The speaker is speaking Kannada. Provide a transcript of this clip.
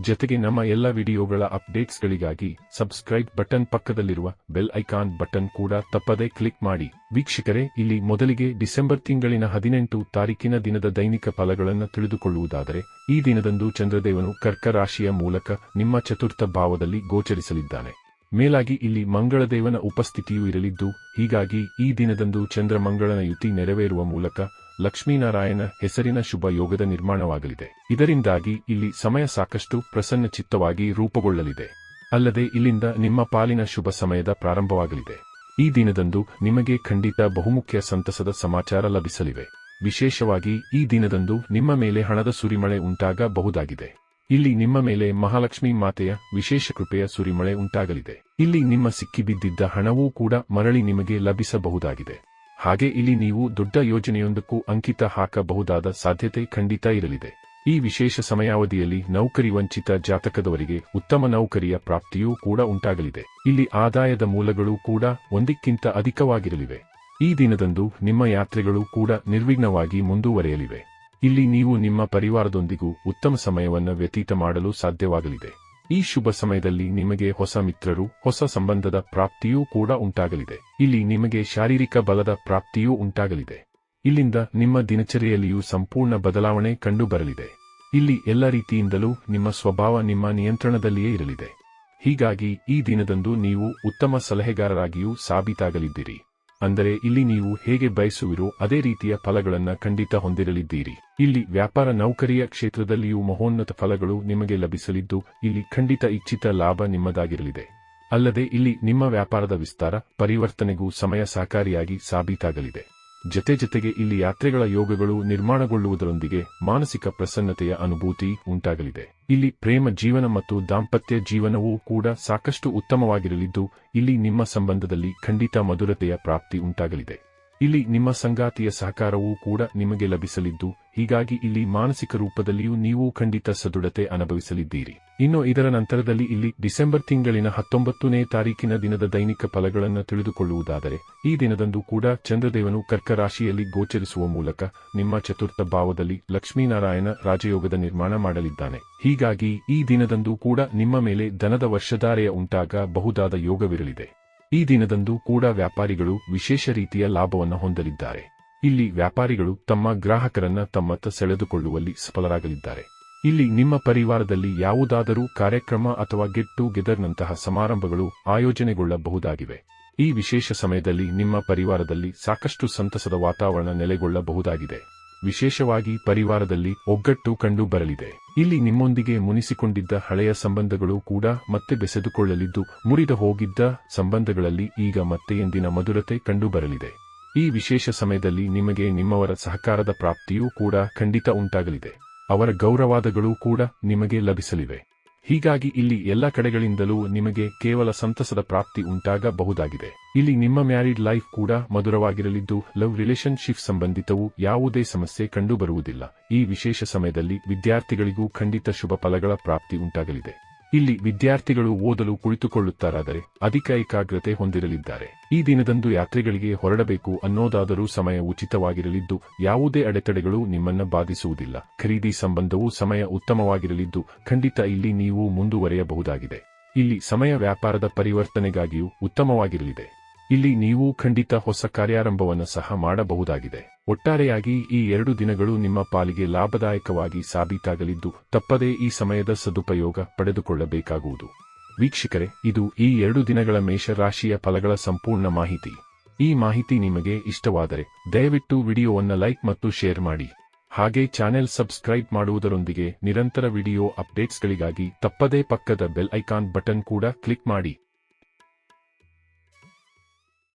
ಜೊತೆಗೆ ನಮ್ಮ ಎಲ್ಲ ವಿಡಿಯೋಗಳ ಅಪ್ಡೇಟ್ಸ್ಗಳಿಗಾಗಿ ಸಬ್ಸ್ಕ್ರೈಬ್ ಬಟನ್ ಪಕ್ಕದಲ್ಲಿರುವ ಬೆಲ್ ಐಕಾನ್ ಬಟನ್ ಕೂಡ ತಪ್ಪದೇ ಕ್ಲಿಕ್ ಮಾಡಿ. ವೀಕ್ಷಕರೇ, ಇಲ್ಲಿ ಮೊದಲಿಗೆ ಡಿಸೆಂಬರ್ ತಿಂಗಳಿನ ಹದಿನೆಂಟು ತಾರೀಕಿನ ದಿನದ ದೈನಿಕ ಫಲಗಳನ್ನು ತಿಳಿದುಕೊಳ್ಳುವುದಾದರೆ, ಈ ದಿನದಂದು ಚಂದ್ರದೇವನು ಕರ್ಕ ರಾಶಿಯ ಮೂಲಕ ನಿಮ್ಮ ಚತುರ್ಥ ಭಾವದಲ್ಲಿ ಗೋಚರಿಸಲಿದ್ದಾನೆ. ಮೇಲಾಗಿ ಇಲ್ಲಿ ಮಂಗಳದೇವನ ಉಪಸ್ಥಿತಿಯೂ ಇರಲಿದ್ದು, ಹೀಗಾಗಿ ಈ ದಿನದಂದು ಚಂದ್ರಮಂಗಳನ ಯುತಿ ನೆರವೇರುವ ಮೂಲಕ ಲಕ್ಷ್ಮೀನಾರಾಯಣ ಹೆಸರಿನ ಶುಭ ಯೋಗದ ನಿರ್ಮಾಣವಾಗಲಿದೆ. ಇದರಿಂದಾಗಿ ಇಲ್ಲಿ ಸಮಯ ಸಾಕಷ್ಟು ಪ್ರಸನ್ನಚಿತ್ತವಾಗಿ ರೂಪುಗೊಳ್ಳಲಿದೆ. ಅಲ್ಲದೆ ಇಲ್ಲಿಂದ ನಿಮ್ಮ ಪಾಲಿನ ಶುಭ ಸಮಯದ ಪ್ರಾರಂಭವಾಗಲಿದೆ. ಈ ದಿನದಂದು ನಿಮಗೆ ಖಂಡಿತ ಬಹುಮುಖ್ಯ ಸಂತಸದ ಸಮಾಚಾರ ಲಭಿಸಲಿವೆ. ವಿಶೇಷವಾಗಿ ಈ ದಿನದಂದು ನಿಮ್ಮ ಮೇಲೆ ಹಣದ ಸುರಿಮಳೆ ಉಂಟಾಗಬಹುದಾಗಿದೆ. ಇಲ್ಲಿ ನಿಮ್ಮ ಮೇಲೆ ಮಹಾಲಕ್ಷ್ಮಿ ಮಾತೆಯ ವಿಶೇಷ ಕೃಪೆಯ ಸುರಿಮಳೆ ಉಂಟಾಗಲಿದೆ. ಇಲ್ಲಿ ನಿಮ್ಮ ಸಿಕ್ಕಿಬಿದ್ದಿದ್ದ ಹಣವೂ ಕೂಡ ಮರಳಿ ನಿಮಗೆ ಲಭಿಸಬಹುದಾಗಿದೆ. ಹಾಗೆ ಇಲ್ಲಿ ನೀವು ದೊಡ್ಡ ಯೋಜನೆಯೊಂದಕ್ಕೂ ಅಂಕಿತ ಹಾಕಬಹುದಾದ ಸಾಧ್ಯತೆ ಖಂಡಿತ ಇರಲಿದೆ. ಈ ವಿಶೇಷ ಸಮಯಾವಧಿಯಲ್ಲಿ ನೌಕರಿ ವಂಚಿತ ಜಾತಕದವರಿಗೆ ಉತ್ತಮ ನೌಕರಿಯ ಪ್ರಾಪ್ತಿಯೂ ಕೂಡ ಉಂಟಾಗಲಿದೆ. ಇಲ್ಲಿ ಆದಾಯದ ಮೂಲಗಳು ಕೂಡ ಒಂದಕ್ಕಿಂತ ಅಧಿಕವಾಗಿರಲಿವೆ. ಈ ದಿನದಂದು ನಿಮ್ಮ ಯಾತ್ರೆಗಳು ಕೂಡ ನಿರ್ವಿಘ್ನವಾಗಿ ಮುಂದುವರೆಯಲಿವೆ. ಇಲ್ಲಿ ನೀವು ನಿಮ್ಮ ಪರಿವಾರದೊಂದಿಗೂ ಉತ್ತಮ ಸಮಯವನ್ನು ವ್ಯತೀತ ಮಾಡಲು ಸಾಧ್ಯವಾಗಲಿದೆ. ಈ ಶುಭ ಸಮಯದಲ್ಲಿ ನಿಮಗೆ ಹೊಸ ಮಿತ್ರರು, ಹೊಸ ಸಂಬಂಧದ ಪ್ರಾಪ್ತಿಯೂ ಕೂಡ ಉಂಟಾಗಲಿದೆ. ಇಲ್ಲಿ ನಿಮಗೆ ಶಾರೀರಿಕ ಬಲದ ಪ್ರಾಪ್ತಿಯೂ ಉಂಟಾಗಲಿದೆ. ಇಲ್ಲಿಂದ ನಿಮ್ಮ ದಿನಚರಿಯಲ್ಲಿಯೂ ಸಂಪೂರ್ಣ ಬದಲಾವಣೆ ಕಂಡುಬರಲಿದೆ. ಇಲ್ಲಿ ಎಲ್ಲ ರೀತಿಯಿಂದಲೂ ನಿಮ್ಮ ಸ್ವಭಾವ ನಿಮ್ಮ ನಿಯಂತ್ರಣದಲ್ಲಿಯೇ ಇರಲಿದೆ. ಹೀಗಾಗಿ ಈ ದಿನದಂದು ನೀವು ಉತ್ತಮ ಸಲಹೆಗಾರರಾಗಿಯೂ ಸಾಬೀತಾಗಲಿದ್ದೀರಿ. ಅಂದರೆ ಇಲ್ಲಿ ನೀವು ಹೇಗೆ ಬಯಸುವಿರೋ ಅದೇ ರೀತಿಯ ಫಲಗಳನ್ನು ಖಂಡಿತ ಹೊಂದಿರಲಿದ್ದೀರಿ. ಇಲ್ಲಿ ವ್ಯಾಪಾರ ನೌಕರಿಯ ಕ್ಷೇತ್ರದಲ್ಲಿಯೂ ಮಹೋನ್ನತ ಫಲಗಳು ನಿಮಗೆ ಲಭಿಸಲಿದ್ದು, ಇಲ್ಲಿ ಖಂಡಿತ ಇಚ್ಛಿತ ಲಾಭ ನಿಮ್ಮದಾಗಿರಲಿದೆ. ಅಲ್ಲದೆ ಇಲ್ಲಿ ನಿಮ್ಮ ವ್ಯಾಪಾರದ ವಿಸ್ತಾರ, ಪರಿವರ್ತನೆಗೂ ಸಮಯ ಸಹಕಾರಿಯಾಗಿ ಸಾಬೀತಾಗಲಿದೆ. ಜತೆ ಜತೆಗೆ ಇಲ್ಲಿ ಯಾತ್ರೆಗಳ ಯೋಗಗಳು ನಿರ್ಮಾಣಗೊಳ್ಳುವುದರೊಂದಿಗೆ ಮಾನಸಿಕ ಪ್ರಸನ್ನತೆಯ ಅನುಭೂತಿ ಉಂಟಾಗಲಿದೆ. ಇಲ್ಲಿ ಪ್ರೇಮ ಜೀವನ ಮತ್ತು ದಾಂಪತ್ಯ ಜೀವನವೂ ಕೂಡ ಸಾಕಷ್ಟು ಉತ್ತಮವಾಗಿರಲಿದ್ದು, ಇಲ್ಲಿ ನಿಮ್ಮ ಸಂಬಂಧದಲ್ಲಿ ಖಂಡಿತ ಮಧುರತೆಯ ಪ್ರಾಪ್ತಿ ಉಂಟಾಗಲಿದೆ. ಇಲ್ಲಿ ನಿಮ್ಮ ಸಂಗಾತಿಯ ಸಹಕಾರವೂ ಕೂಡ ನಿಮಗೆ ಲಭಿಸಲಿದ್ದು, ಹೀಗಾಗಿ ಇಲ್ಲಿ ಮಾನಸಿಕ ರೂಪದಲ್ಲಿಯೂ ನೀವು ಖಂಡಿತ ಸದೃಢತೆ ಅನುಭವಿಸಲಿದ್ದೀರಿ. ಇನ್ನು ಇದರ ನಂತರದಲ್ಲಿ ಇಲ್ಲಿ ಡಿಸೆಂಬರ್ ತಿಂಗಳಿನ ಹತ್ತೊಂಬತ್ತನೇ ತಾರೀಕಿನ ದಿನದ ದೈನಿಕ ಫಲಗಳನ್ನು ತಿಳಿದುಕೊಳ್ಳುವುದಾದರೆ, ಈ ದಿನದಂದು ಕೂಡ ಚಂದ್ರದೇವನು ಕರ್ಕ ರಾಶಿಯಲ್ಲಿ ಗೋಚರಿಸುವ ಮೂಲಕ ನಿಮ್ಮ ಚತುರ್ಥ ಭಾವದಲ್ಲಿ ಲಕ್ಷ್ಮೀನಾರಾಯಣ ರಾಜಯೋಗದ ನಿರ್ಮಾಣ ಮಾಡಲಿದ್ದಾನೆ. ಹೀಗಾಗಿ ಈ ದಿನದಂದು ಕೂಡ ನಿಮ್ಮ ಮೇಲೆ ದನದ ವರ್ಷಧಾರೆಯ ಉಂಟಾಗ ಬಹುದಾದ ಯೋಗವಿರಲಿದೆ. ಈ ದಿನದಂದು ಕೂಡ ವ್ಯಾಪಾರಿಗಳು ವಿಶೇಷ ರೀತಿಯ ಲಾಭವನ್ನು ಹೊಂದಲಿದ್ದಾರೆ. ಇಲ್ಲಿ ವ್ಯಾಪಾರಿಗಳು ತಮ್ಮ ಗ್ರಾಹಕರನ್ನ ತಮ್ಮತ್ತ ಸೆಳೆದುಕೊಳ್ಳುವಲ್ಲಿ ಸಫಲರಾಗಲಿದ್ದಾರೆ. ಇಲ್ಲಿ ನಿಮ್ಮ ಪರಿವಾರದಲ್ಲಿ ಯಾವುದಾದರೂ ಕಾರ್ಯಕ್ರಮ ಅಥವಾ ಗೆಟ್ ಟು ಗೆದರ್ನಂತಹ ಸಮಾರಂಭಗಳು ಆಯೋಜನೆಗೊಳ್ಳಬಹುದಾಗಿವೆ. ಈ ವಿಶೇಷ ಸಮಯದಲ್ಲಿ ನಿಮ್ಮ ಪರಿವಾರದಲ್ಲಿ ಸಾಕಷ್ಟು ಸಂತಸದ ವಾತಾವರಣ ನೆಲೆಗೊಳ್ಳಬಹುದಾಗಿದೆ. ವಿಶೇಷವಾಗಿ ಪರಿವಾರದಲ್ಲಿ ಒಗ್ಗಟ್ಟು ಕಂಡು ಬರಲಿದೆ. ಇಲ್ಲಿ ನಿಮ್ಮೊಂದಿಗೆ ಮುನಿಸಿಕೊಂಡಿದ್ದ ಹಳೆಯ ಸಂಬಂಧಗಳು ಕೂಡ ಮತ್ತೆ ಬೆಸೆದುಕೊಳ್ಳಲಿದ್ದು, ಮುರಿದ ಹೋಗಿದ್ದ ಸಂಬಂಧಗಳಲ್ಲಿ ಈಗ ಮತ್ತೆ ಎಂದಿನ ಮಧುರತೆ ಕಂಡುಬರಲಿದೆ ಈ ವಿಶೇಷ ಸಮಯದಲ್ಲಿ ನಿಮಗೆ ನಿಮ್ಮವರ ಸಹಕಾರದ ಪ್ರಾಪ್ತಿಯೂ ಕೂಡ ಖಂಡಿತ ಉಂಟಾಗಲಿದೆ. ಅವರ ಗೌರವಾದಗಳೂ ಕೂಡ ನಿಮಗೆ ಲಭಿಸಲಿವೆ. ಹೀಗಾಗಿ ಇಲ್ಲಿ ಎಲ್ಲ ಕಡೆಗಳಿಂದಲೂ ನಿಮಗೆ ಕೇವಲ ಸಂತಸದ ಪ್ರಾಪ್ತಿ ಉಂಟಾಗಬಹುದಾಗಿದೆ. ಇಲ್ಲಿ ನಿಮ್ಮ ಮ್ಯಾರಿಡ್ ಲೈಫ್ ಕೂಡ ಮಧುರವಾಗಿರಲಿದ್ದು, ಲವ್ ರಿಲೇಶನ್ಶಿಪ್ ಸಂಬಂಧಿತವು ಯಾವುದೇ ಸಮಸ್ಯೆ ಕಂಡುಬರುವುದಿಲ್ಲ. ಈ ವಿಶೇಷ ಸಮಯದಲ್ಲಿ ವಿದ್ಯಾರ್ಥಿಗಳಿಗೂ ಖಂಡಿತ ಶುಭ ಫಲಗಳ ಪ್ರಾಪ್ತಿ ಉಂಟಾಗಲಿದೆ. ಇಲ್ಲಿ ವಿದ್ಯಾರ್ಥಿಗಳು ಓದಲು ಕುಳಿತುಕೊಳ್ಳುತ್ತಾರಾದರೆ ಅಧಿಕ ಏಕಾಗ್ರತೆ ಹೊಂದಿರಲಿದ್ದಾರೆ. ಈ ದಿನದಂದು ಯಾತ್ರೆಗಳಿಗೆ ಹೊರಡಬೇಕು ಅನ್ನೋದಾದರೂ ಸಮಯ ಉಚಿತವಾಗಿರಲಿದ್ದು, ಯಾವುದೇ ಅಡೆತಡೆಗಳು ನಿಮ್ಮನ್ನ ಬಾಧಿಸುವುದಿಲ್ಲ. ಖರೀದಿ ಸಂಬಂಧವೂ ಸಮಯ ಉತ್ತಮವಾಗಿರಲಿದ್ದು, ಖಂಡಿತ ಇಲ್ಲಿ ನೀವು ಮುಂದುವರೆಯಬಹುದಾಗಿದೆ. ಇಲ್ಲಿ ಸಮಯ ವ್ಯಾಪಾರದ ಪರಿವರ್ತನೆಗಾಗಿಯೂ ಉತ್ತಮವಾಗಿರಲಿದೆ. ಇಲ್ಲಿ ನೀವು ಖಂಡಿತ ಹೊಸ ಕಾರ್ಯಾರಂಭವನ್ನು ಸಹ ಮಾಡಬಹುದಾಗಿದೆ. ಒಟ್ಟಾರೆಯಾಗಿ ಈ ಎರಡು ದಿನಗಳು ನಿಮ್ಮ ಪಾಲಿಗೆ ಲಾಭದಾಯಕವಾಗಿ ಸಾಬೀತಾಗಲಿದ್ದು ತಪ್ಪದೇ ಈ ಸಮಯದ ಸದುಪಯೋಗ ಪಡೆದುಕೊಳ್ಳಬೇಕಾಗುವುದು. ವೀಕ್ಷಕರೇ, ಇದು ಈ ಎರಡು ದಿನಗಳ ಮೇಷರಾಶಿಯ ಫಲಗಳ ಸಂಪೂರ್ಣ ಮಾಹಿತಿ. ಈ ಮಾಹಿತಿ ನಿಮಗೆ ಇಷ್ಟವಾದರೆ ದಯವಿಟ್ಟು ವಿಡಿಯೋವನ್ನು ಲೈಕ್ ಮತ್ತು ಶೇರ್ ಮಾಡಿ. ಹಾಗೆ ಚಾನೆಲ್ ಸಬ್ಸ್ಕ್ರೈಬ್ ಮಾಡುವುದರೊಂದಿಗೆ ನಿರಂತರ ವಿಡಿಯೋ ಅಪ್ಡೇಟ್ಸ್ಗಳಿಗಾಗಿ ತಪ್ಪದೇ ಪಕ್ಕದ ಬೆಲ್ ಐಕಾನ್ ಬಟನ್ ಕೂಡ ಕ್ಲಿಕ್ ಮಾಡಿ.